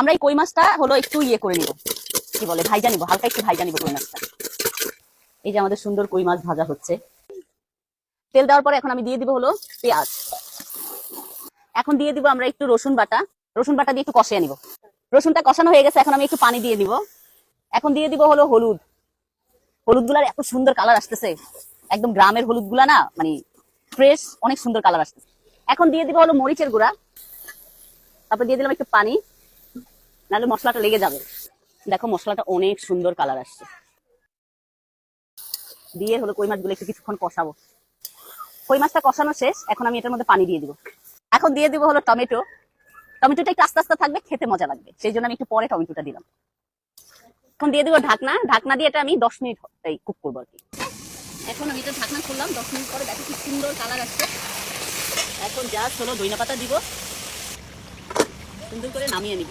আমরা এই কই মাছটা হলো একটু ইয়ে করে নিব। কি বলে, ভাইজা নিব, হালকা একটু ভাইজা নিব কই মাছটা। এই যে আমাদের সুন্দর কই মাছ ভাজা হচ্ছে। তেল দেওয়ার পরে এখন আমি দিয়ে দিব হলো পেঁয়াজ। এখন দিয়ে দিব আমরা একটু রসুন বাটা। রসুন বাটা দিয়ে একটু কষিয়ে নিব। রসুনটা কষানো হয়ে গেছে, এখন আমি একটু পানি দিয়ে দিব এখন দিয়ে দিব হলো হলুদ। হলুদগুলার এত সুন্দর কালার আসতেছে। একদম গ্রামের হলুদগুলা না মানে ফ্রেশ, অনেক সুন্দর কালার আসতেছে। এখন দিয়ে দিব হলো মরিচের গুঁড়া। তারপর দিয়ে দিলাম একটু পানি। নাহলে মশলাটা লেগে যাবে। দেখো মশলাটা অনেক সুন্দর কালার আসছে। দিয়ে হলো কই মাছগুলো একটু কিছুক্ষণ কষাবো। কই মাছটা কষানো শেষ, এখন আমি এটার মধ্যে পানি দিয়ে দিব। এখন দিয়ে দিব হলো টমেটো। টমেটোটা একটু আস্তে আস্তে থাকবে, খেতে মজা লাগবে। সেই জন্য আমি একটু পরে টমেটোটা দিলাম। এখন দিয়ে দিব ঢাকনা। ঢাকনা দিয়ে এটা আমি দশ মিনিট কুক করব আর কি। এখন আমি এটা ঢাকনা খুললাম, দশ মিনিট পরে দেখো কি সুন্দর কালার আসছে। এখন যা হলো দইনা পাতা দিব। সুন্দর করে নামিয়ে নিব।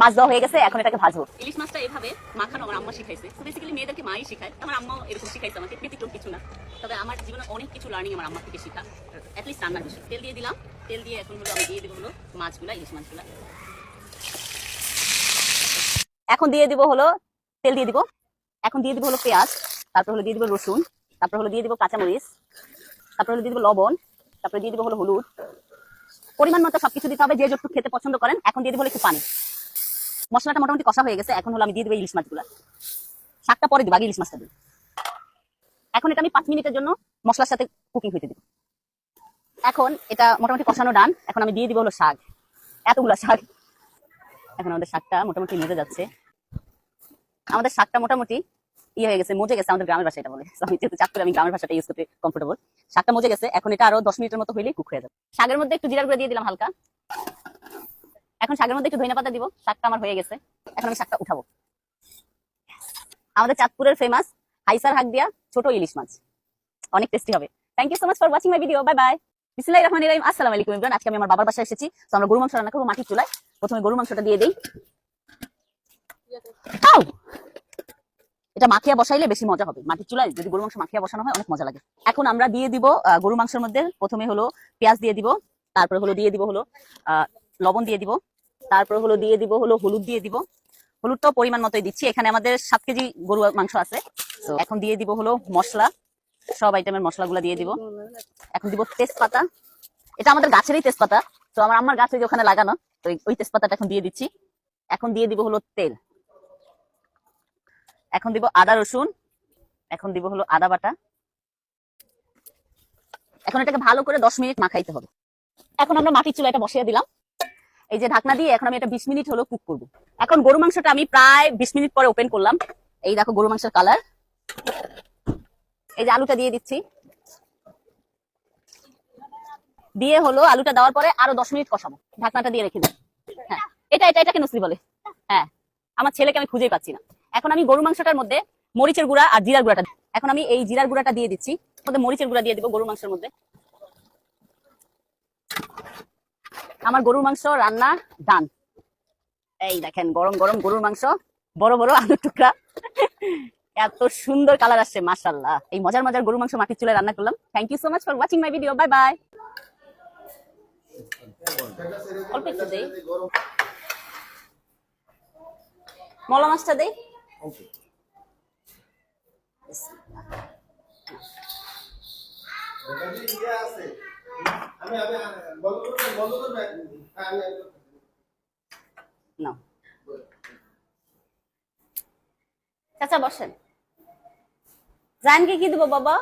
মাছ দেওয়া হয়ে গেছে এখন এটাকে ভাজবো। ইলিশ মাছটা এভাবে মাখানো আমার আম্মা শিখাইছে। তো বেসিক্যালি মেয়েদেরকে মাই শিখায়। আমার আম্মাও এরকম শিখাইছে আমাকে ব্যতিক্রম কিছু না। তবে আমার জীবনে অনেক কিছু লার্নিং আমার আম্মা থেকে শিখা। অ্যাটলিস্ট রান্নার বিষয়। তেল দিয়ে দিলাম। তেল দিয়ে এখন হলো আমি দিয়ে দেবো হলো মাছগুলা ইলিশ মাছগুলা। এখন দিয়ে দিব হলো তেল দিয়ে দিব। এখন দিয়ে দিব হলো পেঁয়াজ তারপর হলো দিয়ে দিব রসুন তারপর হলো দিয়ে দিব কাঁচামরিচ তারপর হলো দিয়ে দিব লবণ তারপরে দিয়ে দিব হলো হলুদ। পরিমাণ মতো সবকিছু দিতে হবে, যে যতটুকু খেতে পছন্দ করেন, এখন দিয়ে দিব একটু পানি। মশলাটা মোটামুটি কষা হয়ে গেছে, এখন হলো আমি দিয়ে দেবো ইলিশ মাছগুলো। শাকটা পরে দিব, আগে ইলিশ মাছটা দিই। এখন এটা আমি পাঁচ মিনিটের জন্য মশলার সাথে কুকিং হইতে দিব। এখন এটা মোটামুটি কষানো ডান এখন আমি দিয়ে দিব হলো শাক। এতগুলা শাক। এখন আমাদের শাকটা মোটামুটি মজে যাচ্ছে। আমাদের শাকটা মোটামুটি ইয়ে হয়ে গেছে, মজে গেছে আমাদের গ্রামের ভাষা, এটা বলে। আমি যেহেতু চাকরি আমি গ্রামের ভাষাটা ইউজ করতে কমফোর্টেবল শাকটা মজে গেছে, এখন এটা আরও দশ মিনিটের মতো হইলেই কুক হয়ে যাবে। শাকের মধ্যে একটু জিরার গুঁড়া দিয়ে দিলাম হালকা। এখন শাকের মধ্যে একটু ধনিয়া পাতা দিব, শাকটা আমার হয়ে গেছে। এখন আমি শাকটা উঠাবো। আমাদের চাঁদপুরের ফেমাস হাইসার হাক দিয়া ছোট ইলিশ মাছ। অনেক টেস্টি হবে। Thank you so much for watching my video bye bye বিসমিল্লাহির রহমানির রহিম, আসসালামু আলাইকুম এভরিওয়ান আজকে আমি আমার বাবার বাসায় এসেছি। তো আমরা গরু মাংস রান্না করব মাটির চুলায়। প্রথমে গরু মাংসটা দিয়ে দেই! এটা মাখিয়া বসাইলে বেশি মজা হবে। মাটির চুলায় যদি গরু মাংস মাখিয়া বসানো হয় অনেক মজা লাগে। এখন আমরা দিয়ে দিব গরু মাংসের মধ্যে প্রথমে হলো পেঁয়াজ দিয়ে দিব তারপরে হলো দিয়ে দিব হলো লবণ দিয়ে দিব তারপরে হলো দিয়ে দিব হলো হলুদ দিয়ে দিব। হলুদটাও পরিমাণ মতোই দিচ্ছি। এখানে আমাদের সাত কেজি গরু মাংস আছে। তো এখন দিয়ে দিব হলো মশলা। সব আইটেমের মশলাগুলো দিয়ে দিব। এখন দিব তেজপাতা। এটা আমাদের গাছেরই তেজপাতা। তো আমার আম্মার গাছে যে ওখানে লাগানো তো ওই তেজপাতাটা এখন দিয়ে দিচ্ছি। এখন দিয়ে দিব হলো তেল। এখন দিব আদা, রসুন। এখন দিব হলো আদা বাটা। এখন এটাকে ভালো করে দশ মিনিট মাখাইতে হবে। এখন আমরা মাটির চুলা এটা বসিয়ে দিলাম। এই যে ঢাকনা দিয়ে এখন আমি এটা বিশ মিনিট হলো কুক করব। এখন গরু মাংসটা আমি প্রায় বিশ মিনিট পরে ওপেন করলাম। এই দেখো গরু মাংসের কালার। এই যে আলুটা দিয়ে দিচ্ছি। দিয়ে হলো আলুটা দেওয়ার পরে আরও দশ মিনিট কষাবো। ঢাকনাটা দিয়ে রেখে দিই। হ্যাঁ এটা এটা, এটাকে নসরি বলে। হ্যাঁ আমার ছেলেকে আমি খুঁজেই পাচ্ছি না। এখন আমি গরু মাংসটার মধ্যে মরিচের গুঁড়া আর জিরার গুঁড়াটা এখন আমি এই জিরার গুঁড়াটা দিয়ে দিচ্ছি। মধ্যে মরিচের গুঁড়া দিয়ে দিব গরু মাংসের মধ্যে। আমার গরুর মাংস রান্না ডান। এই দেখেন, গরম গরম গরুর মাংস, বড় বড় আলুর টুকরা। এত সুন্দর কালার আসছে মাশাল্লাহ এই মজার মজার গরু মাংস মাটির চুলে রান্না করলাম। Thank you so much for watching my video bye bye মলা মাছটা দেই। করবেন হ্যাঁ আমি নাও। চাচা বসেন। জানকে কি দেবো বাবা?